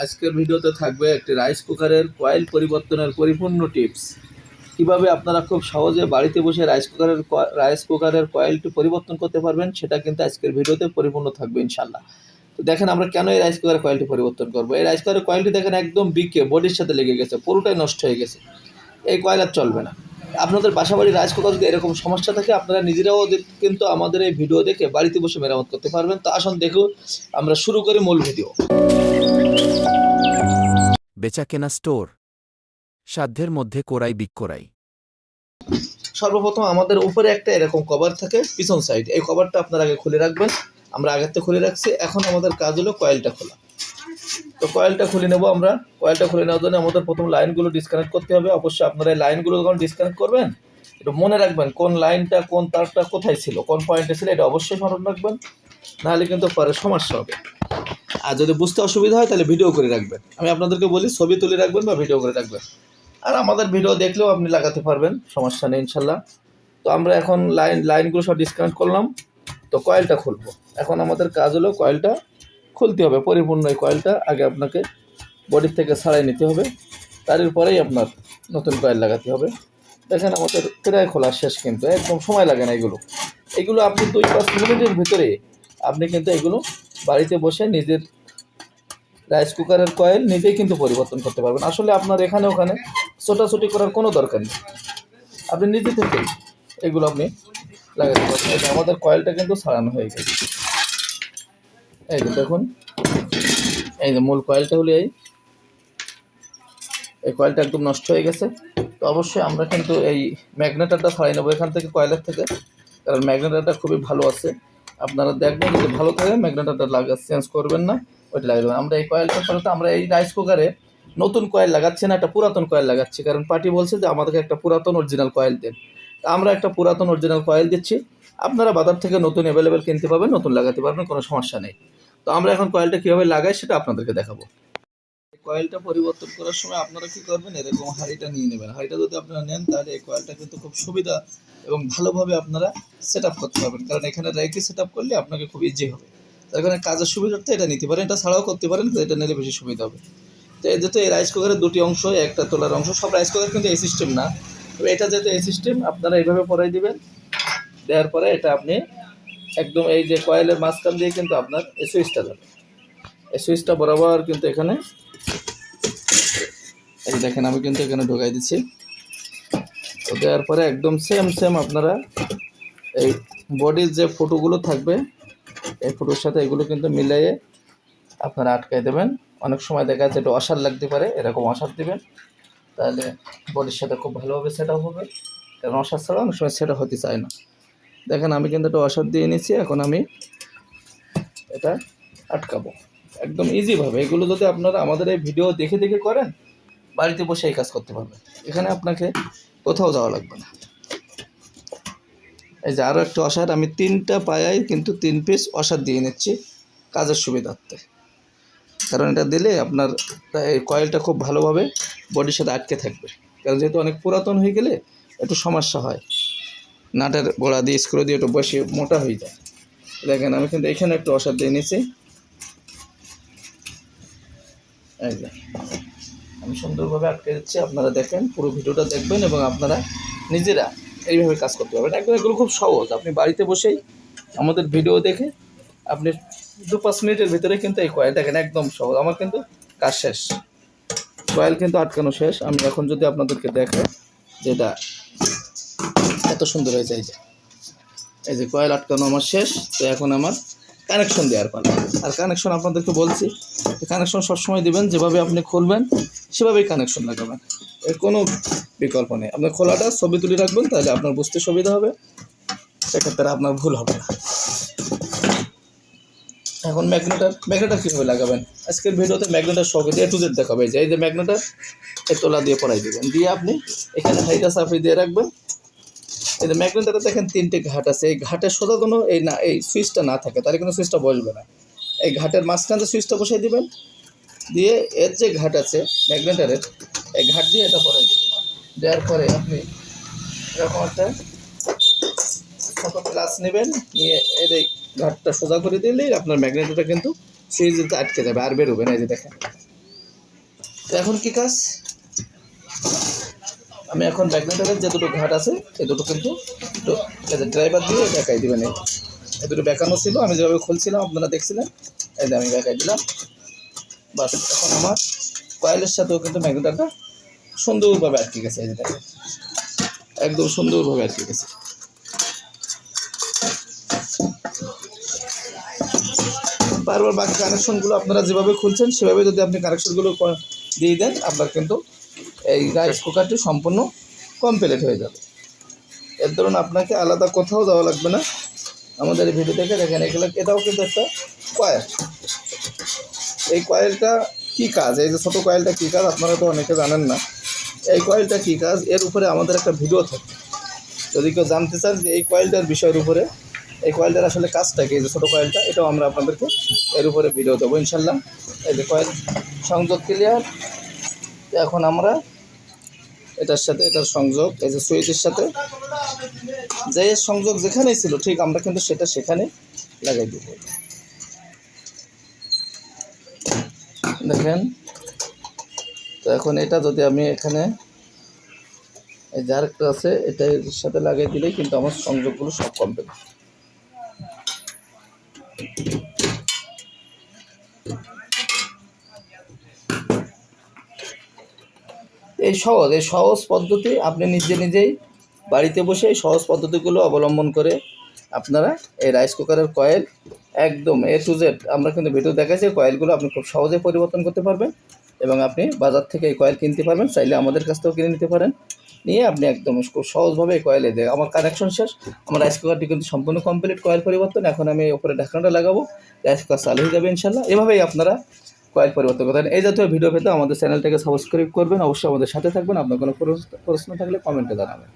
আজকের ভিডিওতে থাকবে একটি রাইস কুকারের কয়েল পরিবর্তনের পরিপূর্ণ টিপস কীভাবে আপনারা খুব সহজে বাড়িতে বসে রাইস কুকারের রাইস কুকারের কয়েলটি পরিবর্তন করতে পারবেন, সেটা কিন্তু আজকের ভিডিওতে পরিপূর্ণ থাকবে ইনশাল্লাহ তো দেখেন আমরা কেন এই রাইস কুকারের কয়েলটি পরিবর্তন করব? এই রাইস কুকারের কয়েলটি দেখেন একদম বিকে বডির সাথে লেগে গেছে, পুরোটাই নষ্ট হয়ে গেছে। এই কয়েল আর চলবে না। আপনাদের বাসাবাড়ি রাইস কুকার যদি এরকম সমস্যা থাকে আপনারা নিজেরাও কিন্তু আমাদের এই ভিডিও দেখে বাড়িতে বসে মেরামত করতে পারবেন। তো আসুন দেখুন আমরা শুরু করি মূল ভিডিও। বেচাকেনা স্টোর। সাধ্যের মধ্যে কোরাই বিক্কোরাই সর্বপ্রথম আমাদের উপরে একটা এরকম কভার থাকে পিছন সাইড। এই কভারটা আপনারা আগে খুলে রাখবেন। আমরা আগের থেকে খুলে রাখছি। এখন আমাদের কাজ হলো কয়েলটা খোলা। তো কয়েলটা খুলে নেব আমরা। কয়েলটা খুলে নেওয়ার জন্য আমাদের প্রথম লাইনগুলো ডিসকানেক্ট করতে হবে। অবশ্যই আপনারা এই লাইনগুলো যখন ডিসকানেক্ট করবেন, একটু মনে রাখবেন কোন লাইনটা, কোন তারটা কোথায় ছিল, কোন পয়েন্টে ছিল, এটা অবশ্যই স্মরণ রাখবেন। নাহলে কিন্তু পরে সমস্যা হবে। আর যদি বুঝতে অসুবিধা হয়, তাহলে ভিডিও করে রাখবেন। আমি আপনাদেরকে বলি, ছবি তুলে রাখবেন বা ভিডিও করে রাখবেন। আর আমাদের ভিডিও দেখলেও আপনি লাগাতে পারবেন, সমস্যা নেই ইনশাল্লাহ। তো আমরা এখন লাইন, লাইনগুলো সব ডিসকানেক্ট করলাম। তো কয়েলটা খুলবো। এখন আমাদের কাজ হলো কয়েলটা খুলতে হবে, পরিপূর্ণ এই কয়েলটা আগে আপনাকে বডির থেকে ছাড়াই নিতে হবে, তারপরেই আপনার নতুন কয়েল লাগাতে হবে। দেখেন আমাদের প্রায় খোলা শেষ কিন্তু, একদম সময় লাগে না এগুলো। এগুলো আপনি দুই পাঁচ মিনিটের ভিতরে আপনি কিন্তু এগুলো বাড়িতে বসে নিজের রাইস কুকারের কয়েল নিজেই কিন্তু পরিবর্তন করতে পারবেন। আসলে আপনার এখানে ওখানে ছোটাছুটি করার কোনো দরকার নেই। আপনি নিজে থেকেই এগুলো আপনি লাগাতে পারবেন। আমাদের কয়েলটা কিন্তু ছাড়ানো হয়ে গেছে। এই যে দেখুন। এই যে মূল কয়েলটা হলো এই। এই কয়েলটা একদম নষ্ট হয়ে গেছে। তো অবশ্যই আমরা কিন্তু এই ম্যাগনেটারটা ছাড়াই নেব এখান থেকে কয়েলের থেকে, কারণ ম্যাগনেটারটা খুবই ভালো আছে। আপনারা দেখবেন যদি ভালো থাকে ম্যাগনেটারটা লাগা চেঞ্জ করবেন না, ওইটা লাগাবেন আমরা এই কয়েলটা পরে আমরা এই রাইস কুকারে নতুন কয়েল লাগাচ্ছি না, একটা পুরাতন কয়েল লাগাচ্ছি। কারণ পার্টি বলছে যে আমাদেরকে একটা পুরাতন অরিজিনাল কয়েল দেন। আমরা একটা পুরাতন অরিজিনাল কয়েল দিচ্ছি। আপনারা বাজার থেকে নতুন অ্যাভেলেবেল কিনতে পাবেন নতুন লাগাতে পারবেন, কোনো সমস্যা নেই। তো আমরা এখন কয়েলটা কীভাবে লাগাই সেটা আপনাদেরকে দেখাবো। কয়েলটা পরিবর্তন করার সময় আপনারা কি করবেন, এরকম হাঁড়িটা নিয়ে নেবেন। হাঁড়িটা যদি আপনারা নেন, তাহলে এই কয়েলটা কিন্তু খুব সুবিধা এবং ভালোভাবে আপনারা সেট করতে পারবেন। কারণ এখানে রেখে সেট করলে আপনাকে খুব ইজি হবে। তার কারণে কাজের সুবিধার্থে এটা নিতে পারেন। এটা ছাড়াও করতে পারেন এটা নিলে বেশি সুবিধা হবে। তো এই যেহেতু এই রাইস কুকারের দুটি অংশ, একটা তোলার অংশ, সব রাইস কুকার কিন্তু এই সিস্টেম না। এটা যেহেতু এই সিস্টেম আপনারা এইভাবে পরাই দিবেন। দেওয়ার পরে এটা আপনি একদম এই যে কয়েলের মাঝখান দিয়ে কিন্তু আপনার এই সুইচটা যাবে এই সুইচটা বরাবর কিন্তু এখানে এই দেখেন, আমি কিন্তু এখানে ঢোকাই দিচ্ছি। তো দেওয়ার পরে একদম সেম সেম আপনারা এই বডির যে ফটোগুলো থাকবে, এই ফটোর সাথে এগুলো কিন্তু মিলাইয়ে আপনারা আটকাই দেবেন। অনেক সময় দেখা যাচ্ছে একটু অসার লাগতে পারে, এরকম অসার দিবেন। তাহলে বডির সাথে খুব ভালোভাবে সেট হবে। কারণ অসার ছাড়া অনেক সময় সেটা হতে চায় না। দেখেন, আমি কিন্তু একটা অসার দিয়ে নিচ্ছি এখন আমি এটা আটকাবো। একদম ইজিভাবে এগুলো যদি আপনারা আমাদের এই ভিডিও দেখে দেখে করেন, বাড়িতে বসে এই কাজ করতে পারবেন। এখানে আপনাকে কোথাও যাওয়া লাগবে না। এই যে আরও একটা অসার আমি তিনটা পায়াই কিন্তু তিন পিস অসার দিয়ে নিচ্ছি কাজের সুবিধার্থে। কারণ এটা দিলে আপনার এই কয়েলটা খুব ভালোভাবে বডির সাথে আটকে থাকবে। কারণ যেহেতু অনেক পুরাতন হয়ে গেলে একটু সমস্যা হয়। নাটের গোড়া দিয়ে স্ক্রু দিয়ে একটু বসে মোটা হয়ে যায়। দেখেন, আমি কিন্তু এখানে একটু অসার দিয়ে নিয়েছি আমি সুন্দরভাবে আটকে দিচ্ছি। আপনারা দেখেন, পুরো ভিডিওটা দেখবেন এবং আপনারা নিজেরা এইভাবে কাজ করতে পারবেন। একদম এগুলো খুব সহজ। আপনি বাড়িতে বসেই আমাদের ভিডিও দেখে আপনি দু পাঁচ মিনিটের ভিতরে কিন্তু এই কয়েল দেখেন, একদম সহজ। আমার কিন্তু কাজ শেষ। কয়েল কিন্তু আটকানো শেষ। আমি এখন যদি আপনাদেরকে দেখাই যেটা এত সুন্দর হয়েছে, এই যে। এই যে কয়েল আটকানো আমার শেষ, তো এখন আমার কানেকশন দেওয়ার পালা। আর কানেকশন আপনাদেরকে বলছি কানেকশন সবসময় দিবেন, যেভাবে আপনি খুলবেন, সেভাবেই কানেকশন লাগাবেন। এর কোনো বিকল্প নেই। আপনি খোলাটা, ছবি তুলে রাখবেন, তাহলে আপনার বুঝতে সুবিধা হবে। সেক্ষেত্রে আপনার ভুল হবে না। এখন ম্যাগনেটার ম্যাগনেটার কীভাবে লাগাবেন? আজকের ভিডিওতে ম্যাগনেটার সহকে দিয়ে টু জেড দেখাবে। যে, এই যে ম্যাগনেটার এই তোলা দিয়ে পড়াই দেবেন। দিয়ে আপনি এখানে হাইটা সাফি দিয়ে রাখবেন। এই যে ম্যাগনেটারে দেখেন তিনটে ঘাট আছে। এই ঘাটের সোজা কোনো এই না এই সুইচটা না থাকে তাহলে কিন্তু সুইচটা বসবে না। এই ঘাটের মাঝখানে সুইচটা বসাই দিবেন। দিয়ে এর যে ঘাট আছে ম্যাগনেটারের এই ঘাট দিয়ে এটা পরাই দেবেন। দেওয়ার পরে আপনি এরকম একটা ছোটো গ্লাস নেবেন নিয়ে এর এই ঘাটটা সোজা করে দিলেই আপনার ম্যাগনেটারটা কিন্তু সুইচে আটকে যাবে আর বেরোবে না এই যে দেখেন। এখন কি কাজ? আমি এখন ব্যাকমিটারের যে দুটো ঘাট আছে, এই দুটো কিন্তু ড্রাইভার দিয়ে বেঁকাই দিবেন এই। দুটো বেঁকানো ছিল, আমি যেভাবে খুলছিলাম, আপনারা দেখছিলেন, এই যে আমি বেঁকাই দিলাম। বাস, এখন আমার কয়েলের সাথেও কিন্তু ম্যাগনেটারটা সুন্দরভাবে আটকে গেছে, এই যে দেখেন। একদম সুন্দরভাবে আটকে গেছে। বারবার বাকি কানেকশনগুলো আপনারা যেভাবে খুলছেন, সেভাবে যদি আপনি কানেকশনগুলো দিয়ে দেন, আপনার কিন্তু এই রাইস কুকারটি সম্পূর্ণ কমপ্লিট হয়ে যাবে। এর ধরুন আপনাকে আলাদা কোথাও যাওয়া লাগবে না। আমাদের এই ভিডিও থেকে দেখেন, এগুলো এটাও কিন্তু একটা কয়েল এই কয়েলটা কী কাজ? এই যে ছোটো কয়েলটা কী কাজ? আপনারা তো অনেকে জানেন না। এই কয়েলটা কী কাজ? এর উপরে আমাদের একটা ভিডিও থাকে। যদি কেউ জানতে চান যে এই কয়েলটার বিষয়ের উপরে, এই কয়েলটার আসলে কাজটা কি? এই যে ছোটো কয়েলটা এটাও আমরা আপনাদেরকে এর উপরে ভিডিও দেবো ইনশাল্লাহ এই যে কয়েল সংযোগ ক্লিয়ার এখন আমরা এটার সাথে এটার সংযোগ, এই যে সুইচের সাথে। যে সংযোগ যেখানেই ছিল, ঠিক আমরা কিন্তু সেটা সেখানে লাগাই দিব। দেখেন, তো এখন এটা যদি আমি এখানে, এই যে আরেকটা আছে এটা এর সাথে লাগিয়ে দিলেই কিন্তু আমার সংযোগগুলো সব কমপ্লিট। এই সহজ এই সহজ পদ্ধতি আপনি নিজে নিজেই বাড়িতে বসে এই সহজ পদ্ধতিগুলো অবলম্বন করে আপনারা এই রাইস কুকারের কয়েল একদম এ টু জেড আমরা কিন্তু ভিডিও দেখাচ্ছি কয়েলগুলো আপনি খুব সহজে পরিবর্তন করতে পারবেন এবং আপনি বাজার থেকে এই কয়েল কিনতে পারবেন, চাইলে আমাদের কাছ থেকেও কিনে নিতে পারেন। নিয়ে আপনি একদম খুব সহজভাবে এই কয়েলে দেয় আমার কানেকশন শেষ। আমার রাইস কুকারটি কিন্তু সম্পূর্ণ কমপ্লিট কয়েল পরিবর্তন। এখন আমি ওপরে ঢাকনাটা লাগাবো রাইস কুকার চালু হয়ে যাবে ইনশাল্লাহ এভাবেই আপনারা কয়েল পরিবর্তন করতে এই জাতীয় ভিডিও পেতে আমাদের চ্যানেলটাকে সাবস্ক্রাইব করবেন। অবশ্যই আমাদের সাথে থাকবেন। আপনার কোনো প্রশ্ন থাকলে কমেন্টে জানাবেন।